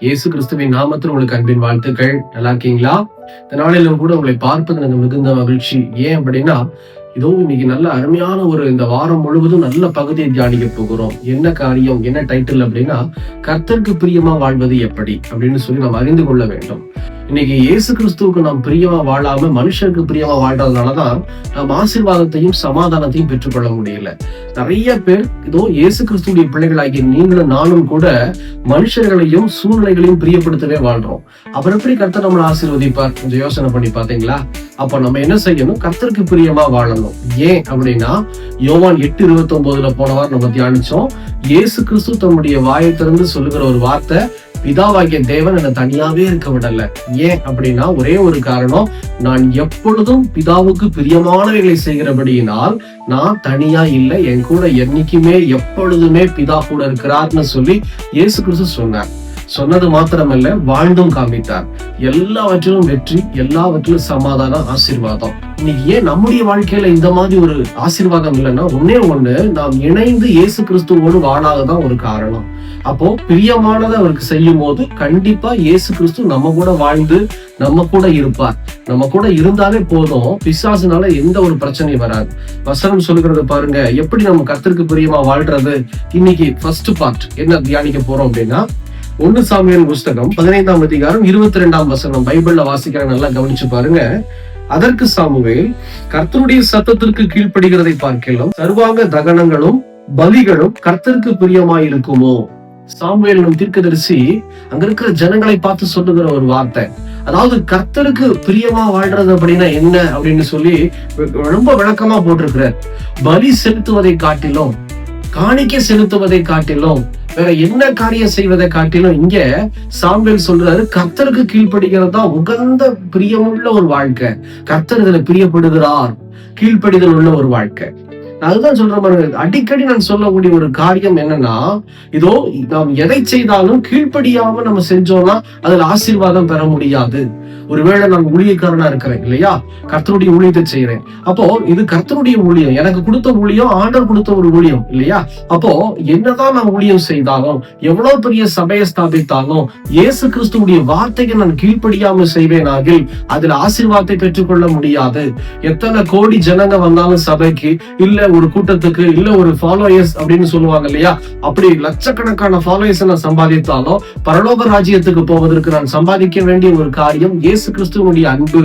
இயேசு கிறிஸ்துவின் நாமத்தில் உங்களுக்கு அன்பின் வாழ்த்துக்கள். நல்லா இருக்கீங்களா? இந்த நாளிலும் கூட உங்களை பார்ப்பது எனக்கு மிகுந்த மகிழ்ச்சி. ஏன் அப்படின்னா இதோ இன்னைக்கு நல்ல அருமையான ஒரு இந்த வாரம் முழுவதும் நல்ல பகுதியை தியானிக்க போகிறோம். என்ன காரியம் என்ன டைட்டில் அப்படின்னா கர்த்தருக்கு பிரியமா வாழ்வது எப்படி அப்படின்னு சொல்லி நாம் அறிந்து கொள்ள வேண்டும். இன்னைக்கு இயேசு கிறிஸ்துவுக்கு நாம் பிரியமா வாழாம மனுஷருக்கு பிரியமா வாழ்றதுனாலதான் நாம் ஆசீர்வாதத்தையும் சமாதானத்தையும் பெற்றுக்கொள்ள முடியல. நிறைய பேர் இதோ இயேசு கிறிஸ்துடைய பிள்ளைகளாகிய நீங்களும் நானும் கூட மனுஷர்களையும் சூழ்நிலைகளையும் பிரியப்படுத்தவே வாழ்றோம். அப்புறம் எப்படி கர்த்தர் நம்மளை ஆசீர்வதிப்பார்? கொஞ்சம் யோசனை பண்ணி பாத்தீங்களா அப்ப நம்ம என்ன செய்யணும்? கர்த்தருக்கு பிரியமா வாழணும். ஏன் அப்படின்னா யோவான் எட்டு இருபத்தி ஒன்பதுல போன வாரம் நம்ம தியானிச்சோம். இயேசு கிறிஸ்து தம்முடைய வாயை திறந்து சொல்லுகிற ஒரு வார்த்தை பிதாவாகிய தேவன் என்னை தனியாவே இருக்க விடல. ஏன் அப்படின்னா ஒரே ஒரு காரணம் நான் எப்பொழுதும் பிதாவுக்கு பிரியமானவைகளை செய்கிறபடியினால் நான் தனியா இல்லை என் கூட என்னைக்குமே எப்பொழுதுமே பிதா கூட இருக்கிறார்னு சொல்லி இயேசு கிறிஸ்து சொன்னார். சொன்னது மாத்திரமல்ல வாழ்ந்தும் காமித்தார் எல்லாவற்றிலும் வெற்றி எல்லாவற்றிலும் சமாதானம் ஆசீர்வாதம். இன்னைக்கு ஏன் நம்முடைய வாழ்க்கையில இந்த மாதிரி ஒரு ஆசீர்வாதம் இல்லைன்னா? ஒன்னே ஒண்ணு நாம் இணைந்து இயேசு கிறிஸ்துவோடு வாழாததான் ஒரு காரணம். அப்போ பிரியமானதை அவருக்கு செய்யும் போது கண்டிப்பா இயேசு கிறிஸ்து நம்ம கூட வாழ்ந்து நம்ம கூட இருப்பார். நம்ம கூட இருந்தாலே போதும். பிசாசுனால எந்த ஒரு பிரச்சனையும் வராது. வசனம் சொல்லுகிறது பாருங்க எப்படி நம்ம கத்திற்கு பிரியமா வாழ்றது? இன்னைக்கு ஃபர்ஸ்ட் பார்ட் என்ன தியானிக்க போறோம் அப்படின்னா ஒன்னு சாமியன் புஸ்தகம் பதினைந்தாம் அதிகாரம் இருபத்தி ரெண்டாம் வசனம். பைபிள்ல வாசிக்கிற நல்லா கவனிச்சு பாருங்க. அதற்கு சாமுவேல் கர்த்தருடைய சத்தத்திற்கு கீழ்ப்படுகிறதை பார்க்கலாம். சர்வாங்க தகனங்களும் பலிகளும் கர்த்தருக்கு பிரியமாயிருக்குமோ? சாமுவேல் தீர்க்கதரிசி அங்க இருக்கிற ஜனங்களை பார்த்து சொல்லுகிற ஒரு வார்த்தை. அதாவது கர்த்தருக்கு பிரியமா வாழ்றது அப்படின்னா என்ன? அப்படின்னு சொல்லி ரொம்ப விளக்கமா போட்டிருக்கிறார். பலி செலுத்துவதை காட்டிலும் காணிக்கை செலுத்துவதை காட்டிலும் வேற என்ன காரியம் செய்வதை காட்டிலும் இங்க சாம்பல் சொல்றாரு கர்த்தருக்கு கீழ்ப்படுகிறது தான் உகந்த பிரியமுள்ள ஒரு வாழ்க்கை. கர்த்தர் இதுல பிரியப்படுகிறார். கீழ்ப்படிதல் உள்ள ஒரு வாழ்க்கை. அதுதான் சொல்ற மாதிரி அடிக்கடி நான் சொல்லக்கூடிய ஒரு காரியம் என்னன்னா இதோ நாம் எதை செய்தாலும் கீழ்ப்படியாம நம்ம செஞ்சோம்னா அதுல ஆசீர்வாதம் பெற முடியாது. ஒருவேளை நான் ஊழியக்காரனா இருக்கிறேன் இல்லையா? கர்த்தருடைய ஊழியத்தை செய்யறேன் அப்போ இது கர்த்தருடைய ஊழியம். எனக்கு கொடுத்த ஊழியம் ஆண்டர் கொடுத்த ஒரு ஊழியம் இல்லையா? அப்போ என்னதான் நான் ஊழியம் செய்தாலும் எவ்வளவு பெரிய சபையை ஸ்தாபித்தாலும் இயேசு கிறிஸ்துவுடைய வார்த்தையை நான் கீழ்ப்படியாம செய்வேனாகில் அதுல ஆசீர்வாதத்தை பெற்றுக்கொள்ள முடியாது. எத்தனை கோடி ஜனங்க வந்தாலும் சபைக்கு இல்ல ஒரு கூட்டத்துக்கு இல்ல ஒரு ஃபாலோயர்ஸ் அப்படின்னு சொல்லுவாங்க இல்லையா? அப்படி லட்சக்கணக்கான ஃபாலோயர்ஸ் நான் சம்பாதித்தாலும் பரலோக ராஜ்யத்துக்கு போவதற்கு நான் சம்பாதிக்க வேண்டிய ஒரு காரியம் இயேசு இயேசு கிறிஸ்துவனுடைய அன்பு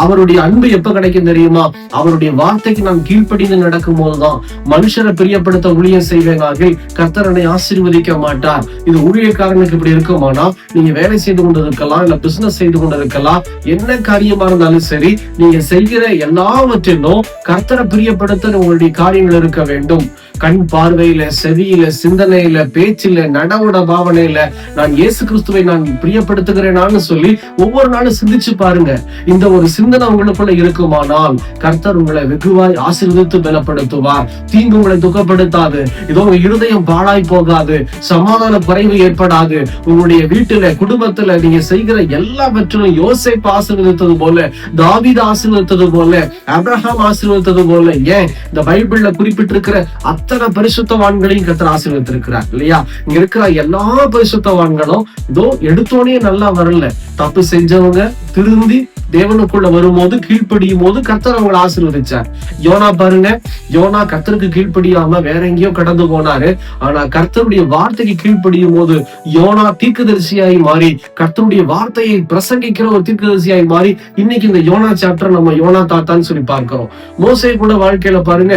அவருடைய அன்பு எப்ப கிடைக்கும் தெரியுமா? அவருடைய வார்த்தைக்கு நாம் கீழ்ப்படிந்து நடக்கும் போதுதான். மனுஷரை பிரியப்படுத்த ஊழியம் செய்வேனாகில் கர்த்தரனை ஆசீர்வதிக்க மாட்டார். இது ஊழியக்காரனுக்கு இப்படி இருக்குமானா நீங்க வேலை செய்து கொண்டிருக்கலாம் இல்ல பிசினஸ் செய்து கொண்டிருக்கலாம் என்ன காரியமா இருந்தாலும் சரி நீங்க செய்கிற எல்லாவற்றிலும் கர்த்தரை பிரியப்படுத்த உங்களுடைய காரியங்கள் இருக்க வேண்டும். கண் பார்வையில செவியில சிந்தனையில பேச்சில நடவுட பாவனையில நான் இயேசு கிறிஸ்துவை நான் பிரியப்படுத்துகிறேனான்னு சொல்லி ஒவ்வொரு நாளும் சிந்திச்சு பாருங்க. இந்த ஒரு சிந்தனை உங்களுக்குள்ள இருக்குமானால் கர்த்தர் உங்களை வெகுவாய் ஆசீர்வதித்து பலப்படுத்துவார். தீங்கு உங்களை துக்கப்படுத்தாது. இதோ உங்க இருதயம் பாழாய் போகாது. சமாதான குறைவு ஏற்படாது. உங்களுடைய வீட்டுல குடும்பத்துல நீங்க செய்கிற எல்லாவற்றிலும் யோசிப்பு ஆசீர்வதித்தது போல தாவித ஆசீர்வதித்தது போல அப்ரஹாம் ஆசீர்வதித்தது போல ஏன் இந்த பைபிள்ல குறிப்பிட்டிருக்கிற அத்தனை பரிசுத்தவான்களையும் கத்தர் ஆசீர்வதித்திருக்கிறார் இல்லையா? இங்க இருக்கிற எல்லா பரிசுத்தவான்களும் இதோ எடுத்தோடனே நல்லா வரல. தப்பு செஞ்சவங்க திருந்தி தேவனுக்குள்ள வரும்போது கீழ்ப்படியும் போது கத்தர் அவங்களை ஆசீர்வதிச்சார். யோனா பாருங்க யோனா கர்த்தருக்கு கீழ்ப்படியாம வேற எங்கேயோ கடந்து போனாரு. ஆனா கர்த்தருடைய வார்த்தைக்கு கீழ்ப்படியும் போது யோனா தீர்க்கதரிசியாய் மாறி கர்த்தருடைய வார்த்தையை பிரசங்கிக்கிற ஒரு தீர்க்கதரிசியாய் மாறி இன்னைக்கு இந்த யோனா சாப்டர் நம்ம யோனா தாத்தான்னு சொல்லி பார்க்கிறோம். மோசை கூட வாழ்க்கையில பாருங்க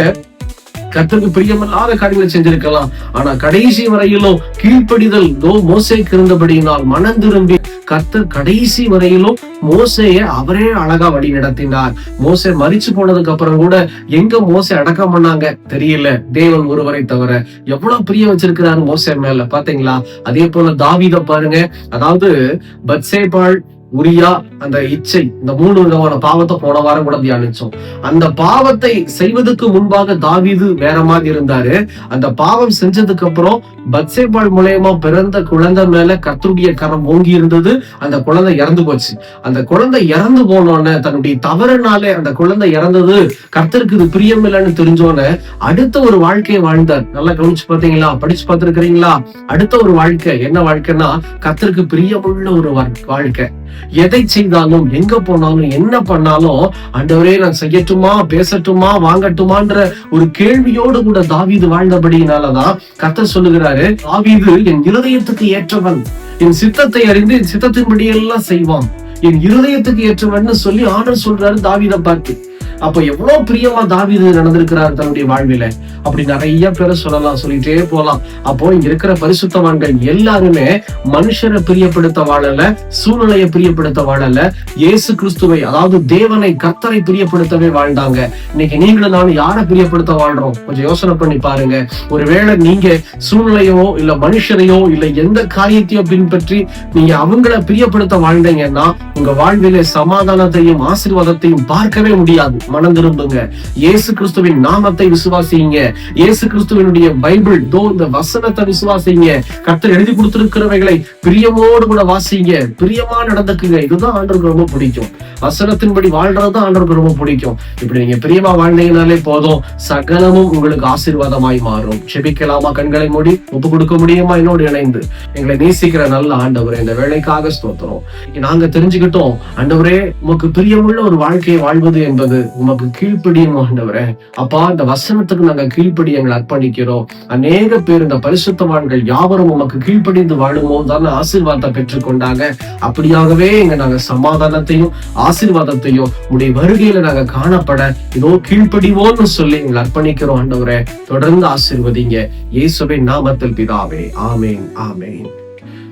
கர்த்தருக்கு பிரியமில்லாத காரியங்களை செஞ்சிருக்கலாம். ஆனா கடைசி வரையிலும் கீழ்ப்படிதல் தோ மோசைக்கு இருந்தபடியினால் மனம் திரும்பி கர்த்தர் கடைசி வரையிலும் மோசையை அவரே அழகா வழி நடத்தினார். மோசை மறிச்சு போனதுக்கு அப்புறம் கூட எங்க மோசை அடக்கம் பண்ணாங்க? தெரியல. தேவன் ஒருவரை தவிர. எவ்வளவு பிரிய வச்சிருக்கிறாரு மோசை மேல. பாத்தீங்களா? அதே போல தாவித பாருங்க. அதாவது பத்சேபாள் உரியா அந்த இச்சை இந்த மூணு விதமான பாவத்தை போன வாரம் கூட தியானிச்சோம். அந்த பாவத்தை செய்வதற்கு முன்பாக தாவிது வேற மாதிரி இருந்தாரு. அந்த பாவம் செஞ்சதுக்கு அப்புறம் பத்சேபாள் மூலயமா பிறந்த குழந்தை மேல கத்துடைய கரம் ஓங்கி இருந்தது. அந்த குழந்தை இறந்து போச்சு. அந்த குழந்தை இறந்து போனோடனே தன்னுடைய தவறுனாலே அந்த குழந்தை இறந்தது. கர்த்தருக்கு இது பிரியம் இல்லைன்னு தெரிஞ்சோன்னே அடுத்த ஒரு வாழ்க்கையை வாழ்ந்தார். நல்லா கவனிச்சு பார்த்தீங்களா? படிச்சு பார்த்திருக்கிறீங்களா? அடுத்த ஒரு வாழ்க்கை என்ன வாழ்க்கைன்னா கர்த்தருக்கு பிரியமுள்ள ஒரு வாழ்க்கை. எதை செய்தாலும் எங்க போனாலும் என்ன பண்ணாலும் ஆண்டவரே நான் செய்யட்டுமா பேசட்டுமா வாங்கட்டுமான்ற ஒரு கேள்வியோடு கூட தாவீது வாழ்ந்தபடியினாலதான் கத்த சொல்லுகிறாரு தாவீது என் இருதயத்துக்கு ஏற்றவன். என் சித்தத்தை அறிந்து என் சித்தத்தின்படி எல்லாம் செய்வான். என் இருதயத்துக்கு ஏற்றவன் சொல்லி ஆண்டர் சொல்றாரு தாவீதை பார்த்து. அப்ப எவ்வளவு பிரியமா தாவீது நடந்திருக்கிறார் தன்னுடைய வாழ்வில? அப்படி நிறைய பேரை சொல்லலாம் சொல்லிட்டே போலாம். அப்போ இங்க இருக்கிற பரிசுத்தவான்கள் எல்லாருமே மனுஷரை பிரியப்படுத்த வாழல சூழ்நிலையை பிரியப்படுத்த வாழல இயேசு கிறிஸ்துவை அதாவது தேவனை கர்த்தரை பிரியப்படுத்தவே வாழ்ந்தாங்க. இன்னைக்கு நீங்களும் நானும் யாரை பிரியப்படுத்த வாழ்றோம்? கொஞ்சம் யோசனை பண்ணி பாருங்க. ஒருவேளை நீங்க சூழ்நிலையோ இல்ல மனுஷரையோ இல்ல எந்த காரியத்தையோ பின்பற்றி நீங்க அவங்கள பிரியப்படுத்த வாழ்ந்தீங்கன்னா உங்க வாழ்விலே சமாதானத்தையும் ஆசீர்வாதத்தையும் பார்க்கவே முடியாது. மனம் திரும்புங்க இயேசு கிறிஸ்துவின் நாமத்தை விசுவாசிங்க. இயேசு கிறிஸ்துவனுடைய பைபிள் தோ இந்த வசனத்தை விசுவாசிங்க. கத்தர் எழுதி கொடுத்திருக்கிறவைகளை பிரியமோடு கூட வாசிங்க. பிரியமா நடந்துக்குங்க. இதுதான் ஆண்டவருக்கு ரொம்ப பிடிக்கும். வசனத்தின்படி வாழ்றதுதான் ஆண்டவருக்கு ரொம்ப பிடிக்கும். இப்படி நீங்க பிரியமா வாழ்ந்தீங்கனாலே போதும். சகலமும் உங்களுக்கு ஆசீர்வாதமாய் மாறும். செபிக்கலாமா? கண்களை மூடி ஒப்பு கொடுக்க முடியுமா? என்னோடு இணைந்து. எங்களை நேசிக்கிற நல்ல ஆண்டவர் இந்த வேலைக்காக ஸ்தோத்திரம். நாங்க தெரிஞ்சுக்கிட்டோம். ஆண்டவரே உமக்கு பிரியமுள்ள ஒரு வாழ்க்கையை வாழ்வது என்பது உமக்கு கீழ்ப்படியும் ஆண்டவரே. அப்பா இந்த வசனத்துக்கு நாங்க கீழ்ப்படி எங்களை அர்ப்பணிக்கிறோம். அநேக பேர் இந்த பரிசுத்தவான்கள் யாவரும் உமக்கு கீழ்ப்படிந்து வாழுமோ போதுதான் ஆசீர்வாதத்தை பெற்றுக்கொண்டாங்க. அப்படியாகவே எங்க நாங்க சமாதானத்தையும் ஆசீர்வாதத்தையும் உடைய வருகையில நாங்க காணப்பட இதோ கீழ்ப்படிவோம்னு சொல்லி எங்களை அர்ப்பணிக்கிறோம் ஆண்டவரே. தொடர்ந்து ஆசீர்வதிங்க. இயேசுவின் நாமத்தில் பிதாவே. ஆமேன் ஆமேன்.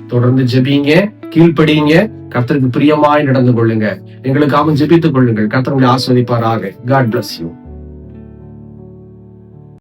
தொடர்ந்து ஜெபிங்க கீழ்ப்படியுங்க கர்த்தருக்கு பிரியமாய் நடந்து கொள்ளுங்க. எங்களுக்காக ஜெபித்துக் கொள்ளுங்கள். கர்த்தர் உங்களை ஆஸ்வதிப்பாராக காட் பிளஸ் யூ